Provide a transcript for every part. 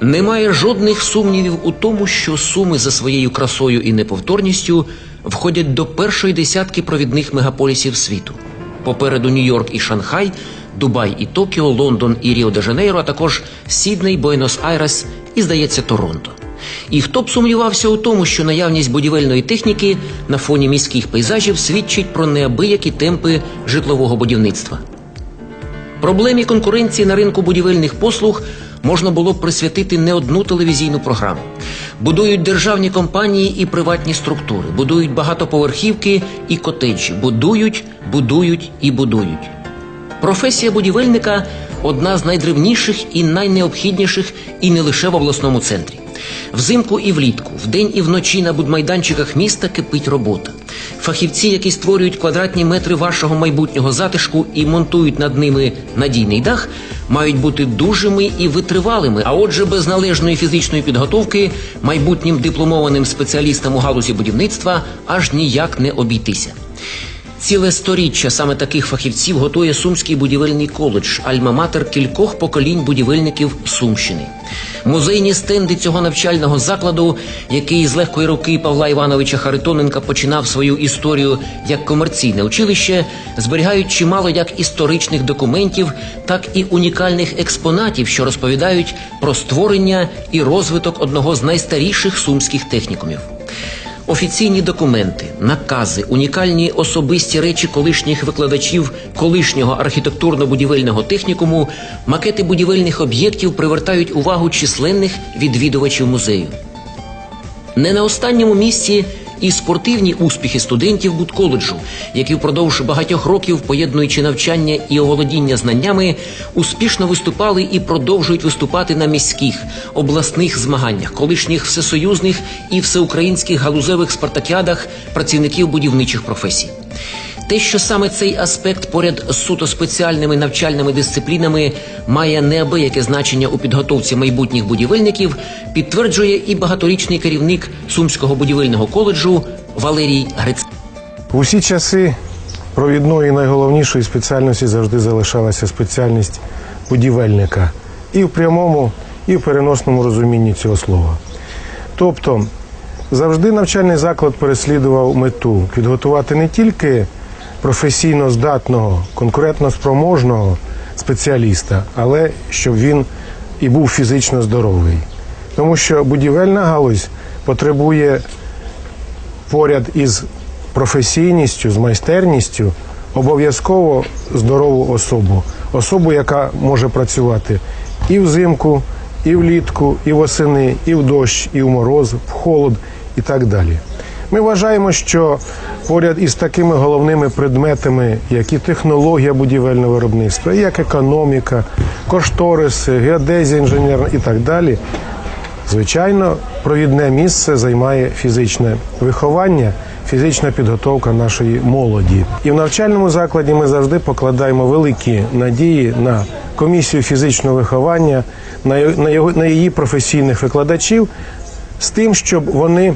Немає жодних сумнівів у тому, що суми за своєю красою і неповторністю входять до першої десятки провідних мегаполісів світу. Попереду Нью-Йорк і Шанхай, Дубай і Токіо, Лондон і Ріо-де-Жанейро, а також Сідней, Буенос-Айрес і, здається, Торонто. І хто б сумнівався у тому, що наявність будівельної техніки на фоні міських пейзажів свідчить про неабиякі темпи житлового будівництва. Проблемі конкуренції на ринку будівельних послуг можна було б присвятити не одну телевізійну програму. Будують державні компанії і приватні структури, будують багатоповерхівки і котеджі, будують, будують і будують. Професія будівельника одна з найдревніших і найнеобхідніших, і не лише в обласному центрі. Взимку і влітку, вдень і вночі на будмайданчиках міста кипить робота. Фахівці, які створюють квадратні метри вашого майбутнього затишку і монтують над ними надійний дах, мають бути дужими і витривалими. А отже, без належної фізичної підготовки майбутнім дипломованим спеціалістам у галузі будівництва аж ніяк не обійтися. Ціле сторіччя саме таких фахівців готує Сумський будівельний коледж, альма-матер кількох поколінь будівельників Сумщини. Музейні стенди цього навчального закладу, який з легкої руки Павла Івановича Харитоненка починав свою історію як комерційне училище, зберігають чимало як історичних документів, так і унікальних експонатів, що розповідають про створення і розвиток одного з найстаріших сумських технікумів. Офіційні документи, накази, унікальні особисті речі колишніх викладачів колишнього архітектурно-будівельного технікуму, макети будівельних об'єктів привертають увагу численних відвідувачів музею. Не на останньому місці і спортивні успіхи студентів Будколеджу, які впродовж багатьох років, поєднуючи навчання і оволодіння знаннями, успішно виступали і продовжують виступати на міських обласних змаганнях, колишніх всесоюзних і всеукраїнських галузевих спартакіадах працівників будівничих професій. Те, що саме цей аспект поряд з суто спеціальними навчальними дисциплінами має неабияке значення у підготовці майбутніх будівельників, підтверджує і багаторічний керівник Сумського будівельного коледжу Валерій Гриць. Усі часи провідною і найголовнішою спеціальності завжди залишалася спеціальність будівельника і в прямому, і в переносному розумінні цього слова. Тобто завжди навчальний заклад переслідував мету підготувати не тільки професійно здатного, конкурентно спроможного спеціаліста, але щоб він і був фізично здоровий. Тому що будівельна галузь потребує поряд із професійністю, з майстерністю обов'язково здорову особу. Особу, яка може працювати і взимку, і влітку, і восени, і в дощ, і в мороз, в холод і так далі. Ми вважаємо, що поряд із такими головними предметами, як і технологія будівельного виробництва, як економіка, кошториси, геодезія інженерна і так далі, Звичайно, провідне місце займає фізичне виховання, фізична підготовка нашої молоді. І в навчальному закладі ми завжди покладаємо великі надії на комісію фізичного виховання, на його на її професійних викладачів, з тим, щоб вони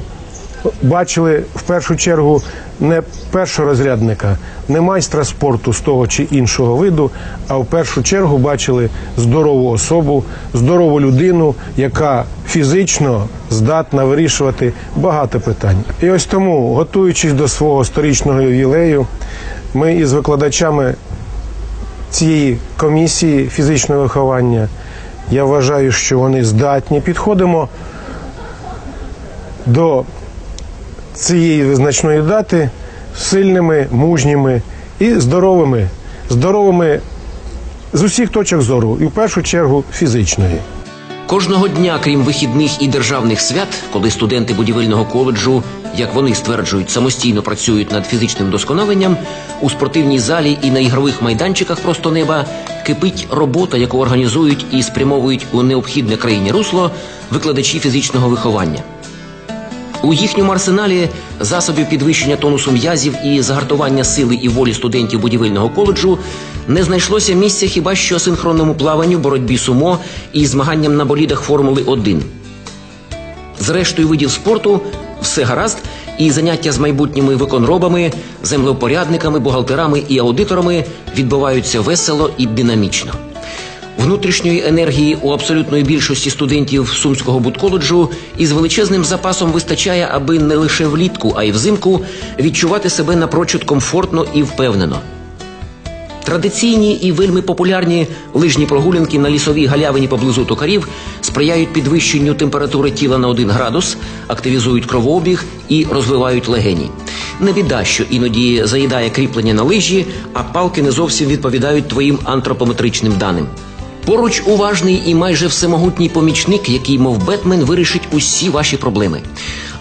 бачили в першу чергу не першорозрядника, не майстра спорту з того чи іншого виду, а в першу чергу бачили здорову особу, здорову людину, яка фізично здатна вирішувати багато питань. І ось тому, готуючись до свого сторічного ювілею, ми із викладачами цієї комісії фізичного виховання. Я вважаю, що вони здатні. Підходимо до цієї визначної дати сильними, мужніми і здоровими, здоровими з усіх точок зору, і в першу чергу фізичної. Кожного дня, крім вихідних і державних свят, коли студенти будівельного коледжу, як вони стверджують, самостійно працюють над фізичним досконаленням, у спортивній залі і на ігрових майданчиках просто неба кипить робота, яку організують і спрямовують у необхідне країні русло викладачі фізичного виховання. У їхньому арсеналі засобів підвищення тонусу м'язів і загартування сили і волі студентів будівельного коледжу не знайшлося місця хіба що синхронному плаванню, боротьбі сумо і змаганням на болідах Формули 1. З рештою видів спорту все гаразд, і заняття з майбутніми виконробами, землевпорядниками, бухгалтерами і аудиторами відбуваються весело і динамічно. Внутрішньої енергії у абсолютної більшості студентів Сумського будколеджу із величезним запасом вистачає, аби не лише влітку, а й взимку відчувати себе напрочуд комфортно і впевнено. Традиційні і вельми популярні лижні прогулянки на лісовій галявині поблизу токарів сприяють підвищенню температури тіла на 1 градус, активізують кровообіг і розвивають легені. Не біда, що іноді заїдає кріплення на лижі, а палки не зовсім відповідають твоїм антропометричним даним. Поруч уважний і майже всемогутній помічник, який, мов Бетмен, вирішить усі ваші проблеми.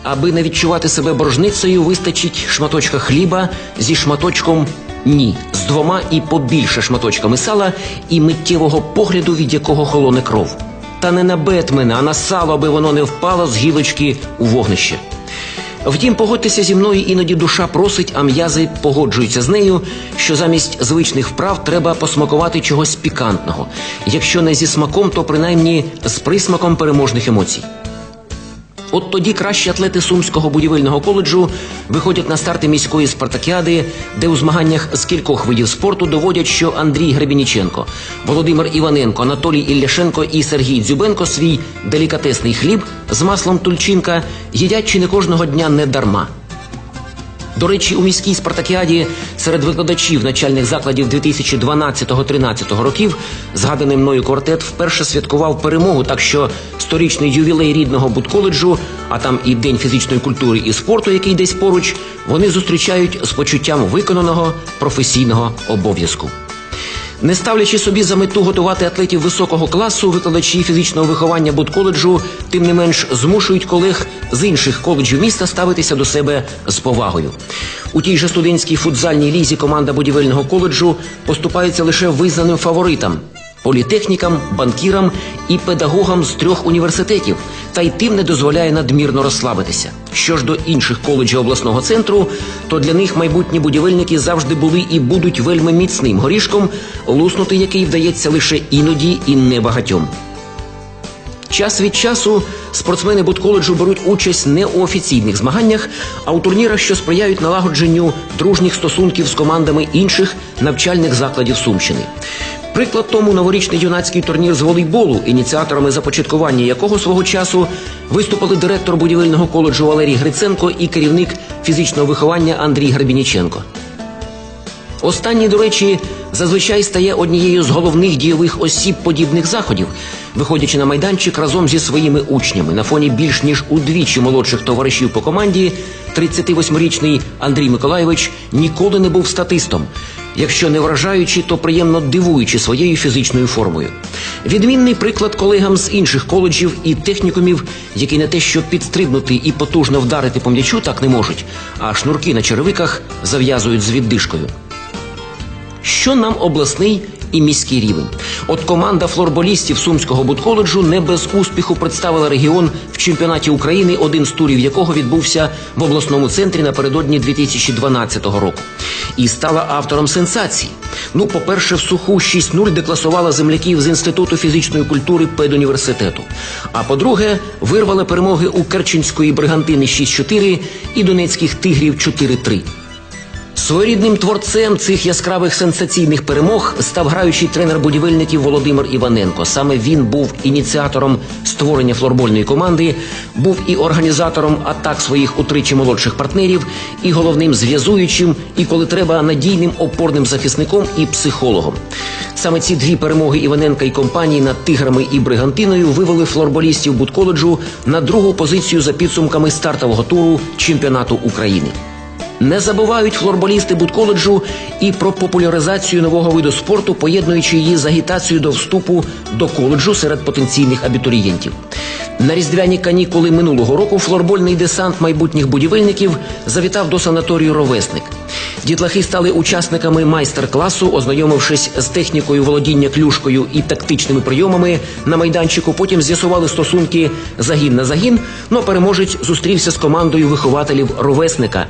Аби не відчувати себе боржницею, вистачить шматочка хліба зі шматочком ні, з двома і побільше шматочками сала і миттєвого погляду, від якого холоне кров. Та не на Бетмена, а на сало, аби воно не впало з гілочки у вогнище. Втім, погодьтеся зі мною, іноді душа просить, а м'язи погоджуються з нею, що замість звичних вправ треба посмакувати чогось пікантного. Якщо не зі смаком, то принаймні з присмаком переможних емоцій. От тоді кращі атлети Сумського будівельного коледжу виходять на старти міської спартакіади, де у змаганнях з кількох видів спорту доводять, що Андрій Гребініченко, Володимир Іваненко, Анатолій Ілляшенко і Сергій Дзюбенко свій делікатесний хліб з маслом тульчинка їдять чи не кожного дня не дарма. До речі, у міській спартакіаді серед викладачів начальних закладів 2012-13 років згаданий мною квартет вперше святкував перемогу, так що сторічний ювілей рідного будколеджу, а там і день фізичної культури і спорту, який десь поруч, вони зустрічають з почуттям виконаного професійного обов'язку. Не ставлячи собі за мету готувати атлетів високого класу, викладачі фізичного виховання будколеджу, тим не менш змушують колег з інших коледжів міста ставитися до себе з повагою. У тій же студентській футзальній лізі команда будівельного коледжу поступається лише визнаним фаворитам політехнікам, банкірам і педагогам з трьох університетів, та й тим не дозволяє надмірно розслабитися. Що ж до інших коледжів обласного центру, то для них майбутні будівельники завжди були і будуть вельми міцним горішком, луснути який вдається лише іноді і небагатьом. Час від часу спортсмени будколеджу беруть участь не у офіційних змаганнях, а у турнірах, що сприяють налагодженню дружніх стосунків з командами інших навчальних закладів Сумщини. Приклад тому новорічний юнацький турнір з волейболу, ініціаторами започаткування якого свого часу виступили директор будівельного коледжу Валерій Гриценко і керівник фізичного виховання Андрій Гребініченко. Останній, до речі, зазвичай стає однією з головних дійових осіб подібних заходів, виходячи на майданчик разом зі своїми учнями на фоні більш ніж удвічі молодших товаришів по команді. 38-річний Андрій Миколайович ніколи не був статистом. Якщо не вражаючи, то приємно дивуючи своєю фізичною формою. Відмінний приклад колегам з інших коледжів і технікумів, які не те, що підстрибнути і потужно вдарити по м'ячу, так не можуть, а шнурки на черевиках зав'язують з віддишкою. Що нам обласний і міський рівень? От команда флорболістів Сумського будколеджу не без успіху представила регіон в чемпіонаті України, один з турів якого відбувся в обласному центрі напередодні 2012 року. І стала автором сенсації. Ну, по-перше, в суху 6-0 декласувала земляків з інституту фізичної культури педуніверситету. А по-друге, вирвала перемоги у Керченської бригантини 6-4 і донецьких тигрів 4-3. Своєрідним творцем цих яскравих сенсаційних перемог став граючий тренер будівельників Володимир Іваненко. Саме він був ініціатором створення флорбольної команди, був і організатором атак своїх утричі молодших партнерів, і головним зв'язуючим, і коли треба надійним опорним захисником і психологом. Саме ці дві перемоги Іваненка і компанії над тиграми і бригантиною вивели флорболістів будколеджу на другу позицію за підсумками стартового туру чемпіонату України. Не забувають флорболісти будколеджу і про популяризацію нового виду спорту, поєднуючи її з агітацією до вступу до коледжу серед потенційних абітурієнтів. На різдвяні канікули минулого року флорбольний десант майбутніх будівельників завітав до санаторію Ровесник. Дітлахи стали учасниками майстер-класу, ознайомившись з технікою володіння клюшкою і тактичними прийомами на майданчику. Потім з'ясували стосунки загін на загін. Ну а переможець зустрівся з командою вихователів ровесника,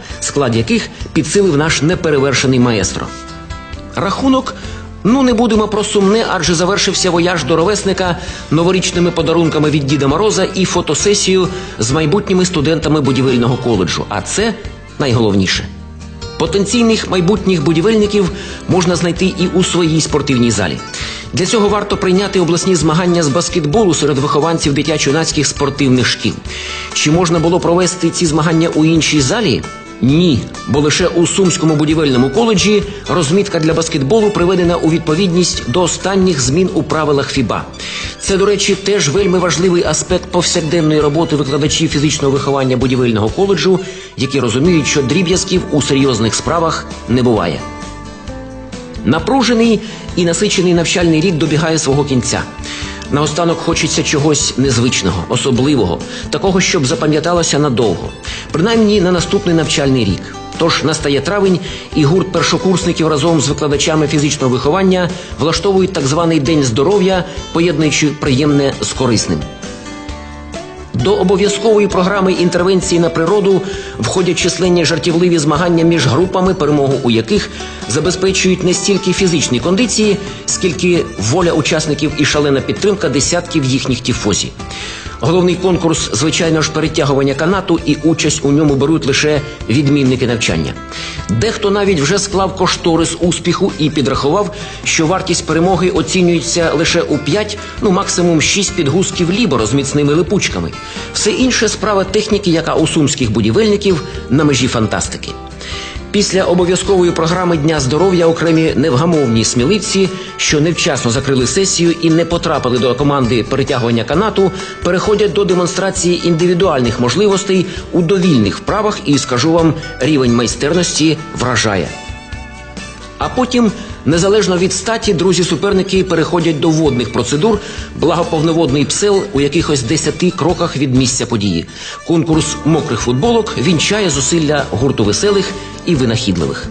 яких підсилив наш неперевершений маестро. Рахунок. Ну, не будемо про сумне, адже завершився вояж до ровесника новорічними подарунками від Діда Мороза і фотосесію з майбутніми студентами будівельного коледжу. А це найголовніше. Потенційних майбутніх будівельників можна знайти і у своїй спортивній залі. Для цього варто прийняти обласні змагання з баскетболу серед вихованців дитячо-юнацьких спортивних шкіл. Чи можна було провести ці змагання у іншій залі? Ні, бо лише у Сумському будівельному коледжі розмітка для баскетболу приведена у відповідність до останніх змін у правилах ФІБА. Це, до речі, теж вельми важливий аспект повсякденної роботи викладачів фізичного виховання будівельного коледжу, які розуміють, що дріб'язків у серйозних справах не буває. Напружений і насичений навчальний рік добігає свого кінця. Наостанок хочеться чогось незвичного, особливого, такого, щоб запам'яталося надовго, принаймні на наступний навчальний рік. Тож настає травень, і гурт першокурсників разом з викладачами фізичного виховання влаштовують так званий день здоров'я, поєднуючи приємне з корисним. До обов'язкової програми інтервенції на природу входять численні жартівливі змагання між групами, перемогу у яких забезпечують не стільки фізичні кондиції, скільки воля учасників і шалена підтримка десятків їхніх тіфозі. Головний конкурс, звичайно ж, перетягування канату, і участь у ньому беруть лише відмінники навчання. Дехто навіть вже склав кошторис успіху і підрахував, що вартість перемоги оцінюється лише у 5, ну максимум 6 підгузків ліборо з міцними липучками. Все інше справа техніки, яка у сумських будівельників на межі фантастики. Після обов'язкової програми Дня здоров'я окремі невгамовні сміливці, що невчасно закрили сесію і не потрапили до команди перетягування канату, переходять до демонстрації індивідуальних можливостей у довільних вправах, і скажу вам, рівень майстерності вражає. А потім, незалежно від статі, друзі-суперники переходять до водних процедур, благоповноводний псел у якихось десяти кроках від місця події. Конкурс мокрих футболок вінчає зусилля гурту веселих і винахідливих.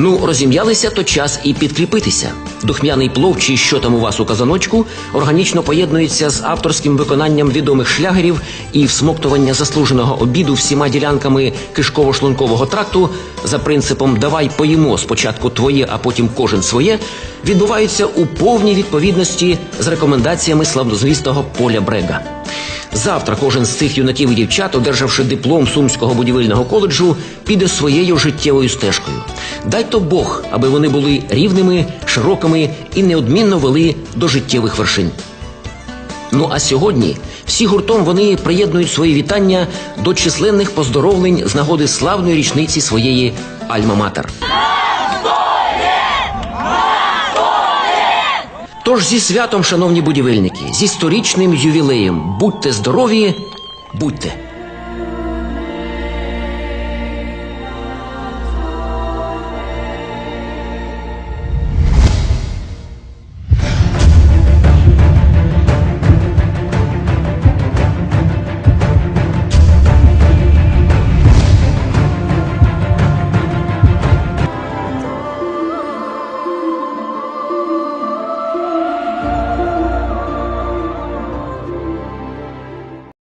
Ну, розім'ялися, то час і підкріпитися. Духмяний плов чи що там у вас у казаночку органічно поєднується з авторським виконанням відомих шлягерів і всмоктування заслуженого обіду всіма ділянками кишково-шлункового тракту за принципом Давай поїмо спочатку твоє, а потім кожен своє, відбуваються у повній відповідності з рекомендаціями славнозвісного Поля Брега. Завтра кожен з цих юнаків і дівчат, одержавши диплом Сумського будівельного коледжу, піде своєю життєвою стежкою. Дай то Бог, аби вони були рівними, широкими і неодмінно вели до життєвих вершин. Ну а сьогодні всі гуртом вони приєднують свої вітання до численних поздоровлень з нагоди славної річниці своєї Альма-Матер. Тож зі святом, шановні будівельники, зі сторічним ювілеєм, будьте здорові, будьте.